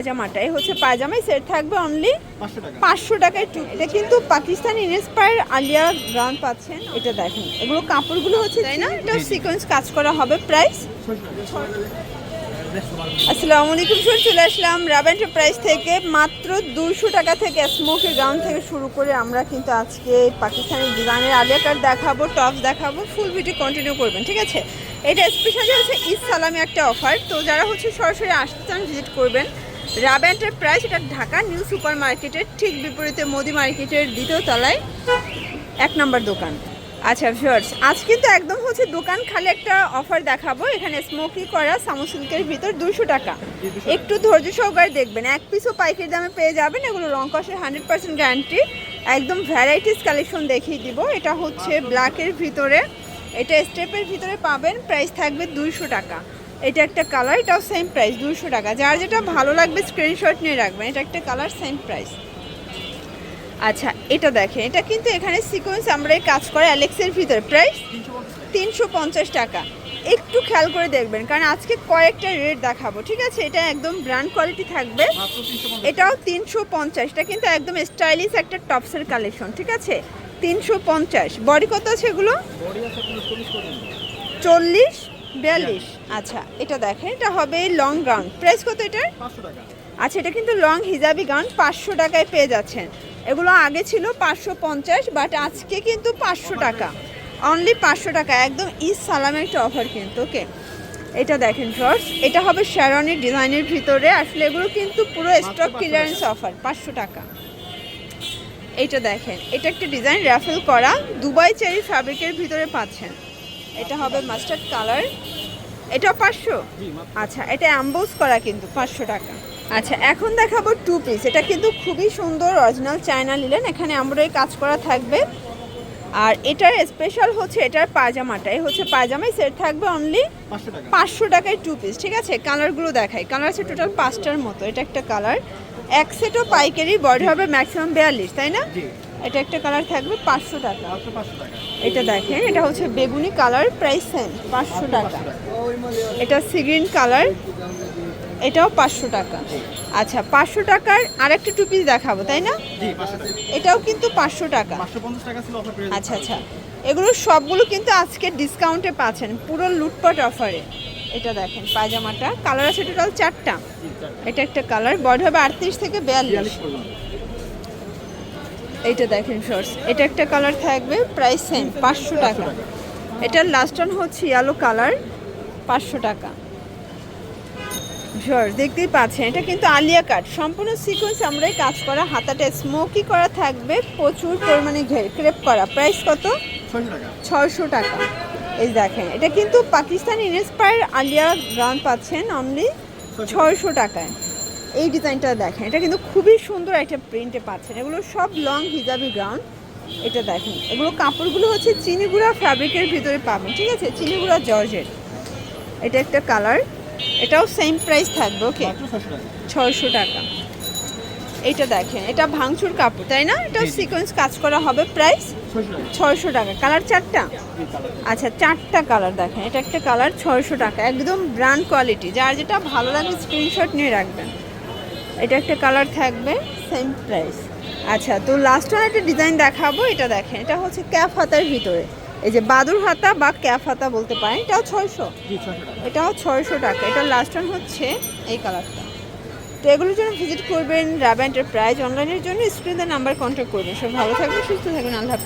পায়জামাটা এই হচ্ছে পায়জামাই সেট থাকবে অনলি পাঁচশো টাকায় টু এটা কিন্তু পাকিস্তানি ইন্সপায়ার আলিয়া গ্রাউন্ড পাচ্ছেন। এটা দেখেন এগুলো কাপড়গুলো হচ্ছে তাই না? এটা সিকোয়েন্স কাজ করা হবে প্রাইস আসসালামু আলাইকুম স্যার চলে আসলাম রাব এন্টারপ্রাইজ থেকে। মাত্র দুশো টাকা থেকে স্মোকের গাউন থেকে শুরু করে আমরা কিন্তু আজকে পাকিস্তানি ডিজাইনের আলিয়া দেখাবো টপস দেখাবো ফুল ভিডিও কন্টিনিউ করবেন ঠিক আছে? এটা স্পেশালি হচ্ছে ঈদ সালামি একটা অফার তো যারা হচ্ছে সরাসরি আসতে চান ভিজিট করবেন। রাব এন্টারপ্রাইজ, এটা ঢাকা নিউ সুপার মার্কেটের ঠিক বিপরীতে মোদি মার্কেটের দ্বিতীয় তলায় এক নম্বর দোকান। আচ্ছা ভিউয়ার্স আজ কিন্তু একদম হচ্ছে দোকান খালি একটা অফার দেখাবো। এখানে স্মোকি করা সামু সিল্কের ভিতর দুশো টাকা। একটু ধৈর্য সহকারে দেখবেন, এক পিসও পাইকারি দামে পেয়ে যাবেন। এগুলো রং কষের হান্ড্রেড পার্সেন্ট গ্যারান্টি একদম ভ্যারাইটিস কালেকশন দেখিয়ে দিব। এটা হচ্ছে ব্ল্যাকের ভিতরে, এটা স্টেপের ভিতরে পাবেন। প্রাইস থাকবে দুইশো টাকা। এটা একটা কালার এটাও সেম প্রাইস দুশো টাকা। যার যেটা ভালো লাগবে স্ক্রিনশট নিয়ে রাখবেন এটা একটা কালার সেম প্রাইস আচ্ছা এটা দেখেন এটা কিন্তু এখানে সিকোয়েন্স আমরা কাজ করে অ্যালেক্সের ভিতরে প্রাইস তিনশো পঞ্চাশ টাকা। একটু খেয়াল করে দেখবেন কারণ আজকে কয়েকটা রেট দেখাবো ঠিক আছে? এটা একদম ব্র্যান্ড কোয়ালিটি থাকবে। এটাও তিনশো পঞ্চাশ এটা কিন্তু একদম স্টাইলিশ একটা টপসের কালেকশন ঠিক আছে? তিনশো পঞ্চাশ। বডি কত আছে এগুলো? চল্লিশ? বিয়াল্লিশ। আচ্ছা এটা দেখেন এটা হবে লং গাউন প্রাইস কত এটার? আচ্ছা এটা কিন্তু লং হিজাবি গাউন পাঁচশো টাকায় পেয়ে যাচ্ছেন। এগুলো আগে ছিল পাঁচশো পঞ্চাশ বাট আজকে কিন্তু পাঁচশো টাকা। অনলি পাঁচশো টাকা একদম ঈদ সালামের একটা অফার কিন্তু ওকে এটা দেখেন ফ্রস এটা হবে শ্যারনের ডিজাইনের ভিতরে আসলে এগুলো কিন্তু পুরো স্টক ক্লিয়ারেন্স অফার পাঁচশো টাকা। এটা দেখেন এটা একটা ডিজাইন র্যাফেল করা দুবাই চেরি ফ্যাব্রিকের ভিতরে পাচ্ছেন। এটা হবে মাস্টার্ড কালার এটা পাঁচশো? আচ্ছা এটা অ্যাম্বোস করা কিন্তু পাঁচশো টাকা। আচ্ছা এখন দেখাবো টু পিস এটা কিন্তু খুবই সুন্দর অরিজিনাল চায়না নিলেন এখানে আমরা কাজ করা থাকবে। আর এটার স্পেশাল হচ্ছে এটার পায়জামাটা। এই হচ্ছে পায়জামাই সেট থাকবে অনলি পাঁচশো পাঁচশো টাকায় টু পিস ঠিক আছে? কালারগুলো দেখাই। কালার আছে টোটাল পাঁচটার মতো। এটা একটা কালার এক সেটও পাইকারি বডি হবে ম্যাক্সিমাম বিয়াল্লিশ তাই না? এটা একটা কালার থাকবে পাঁচশো টাকা। এটা দেখেন এটা হচ্ছে বেগুনি কালার প্রাইস সেম পাঁচশো টাকা। এটা সিগ্রিন কালার এটাও পাঁচশো টাকা। আচ্ছা পাঁচশো টাকার আরেকটা টু পিস দেখাবো তাই না? এটাও কিন্তু পাঁচশো টাকা। আচ্ছা আচ্ছা। এগুলো সবগুলো কিন্তু আজকে ডিসকাউন্টে পাচ্ছেন পুরো লুটপাট অফারে এটা দেখেন পায়জামাটা। কালার আছে টোটাল চারটা। এটা একটা কালার বডি হবে আটত্রিশ থেকে বিয়াল্লিশ। এইটা দেখেন শর্টস এটা একটা কালার থাকবে প্রাইস সেম পাঁচশো টাকা। এটার লাস্ট অন হচ্ছে ইয়েলো কালার পাঁচশো টাকা। শর্টস দেখতেই পাচ্ছেন এটা কিন্তু আলিয়া কাট সম্পূর্ণ সিকোয়েন্স আমরাই কাজ করা হাতাটা স্মোকি করা থাকবে প্রচুর পরিমাণে ঘের ক্রেপ করা। প্রাইস কত? ছয়শো টাকা। এই দেখেন এটা কিন্তু পাকিস্তানি ইনস্পায়ার আলিয়া গ্রাউন্ড পাচ্ছেন অনলি ছয়শো টাকায়। এই ডিজাইনটা দেখেন এটা কিন্তু খুবই সুন্দর একটা প্রিন্টে পাচ্ছেন। এগুলো সব লং হিজাবি গ্রাউন্ড এটা দেখেন। এগুলো কাপড়গুলো হচ্ছে চিনিগুড়া ফ্যাব্রিকের ভিতরে পাবেন ঠিক আছে? চিনিগুড়া জর্জের এটা একটা কালার এটাও সেম প্রাইস থাকবে ওকে ছয়শো টাকা। এইটা দেখেন এটা ভাঙচুর কাপড় তাই না? এটা। সিকোয়েন্স কাজ করা হবে প্রাইস ছয়শো টাকা। কালার চারটা? আচ্ছা চারটা কালার দেখেন এটা একটা কালার ছয়শো টাকা। একদম ব্র্যান্ড কোয়ালিটি যার যেটা ভালো লাগে স্ক্রিনশট নিয়ে রাখবেন। এটা একটা কালার থাকবে সেম প্রাইস আচ্ছা তো লাস্ট ওয়ান একটা ডিজাইন দেখাবো এটা দেখেন এটা হচ্ছে ক্যাফ হাতার ভিতরে। এই যে বাদুর হাতা বা ক্যাফ হাতা বলতে পারেন এটাও ছয়শো। এটাও ছয়শো টাকা। এটা লাস্ট ওয়ান হচ্ছে এই কালারটা তো এগুলোর জন্য ভিজিট করবেন রাবা এন্টারপ্রাইজ অনলাইনের জন্য স্ক্রিনে নাম্বার কন্ট্যাক্ট করবেন সব ভালো থাকবেন, সুস্থ থাকবেন, আল্লাহ।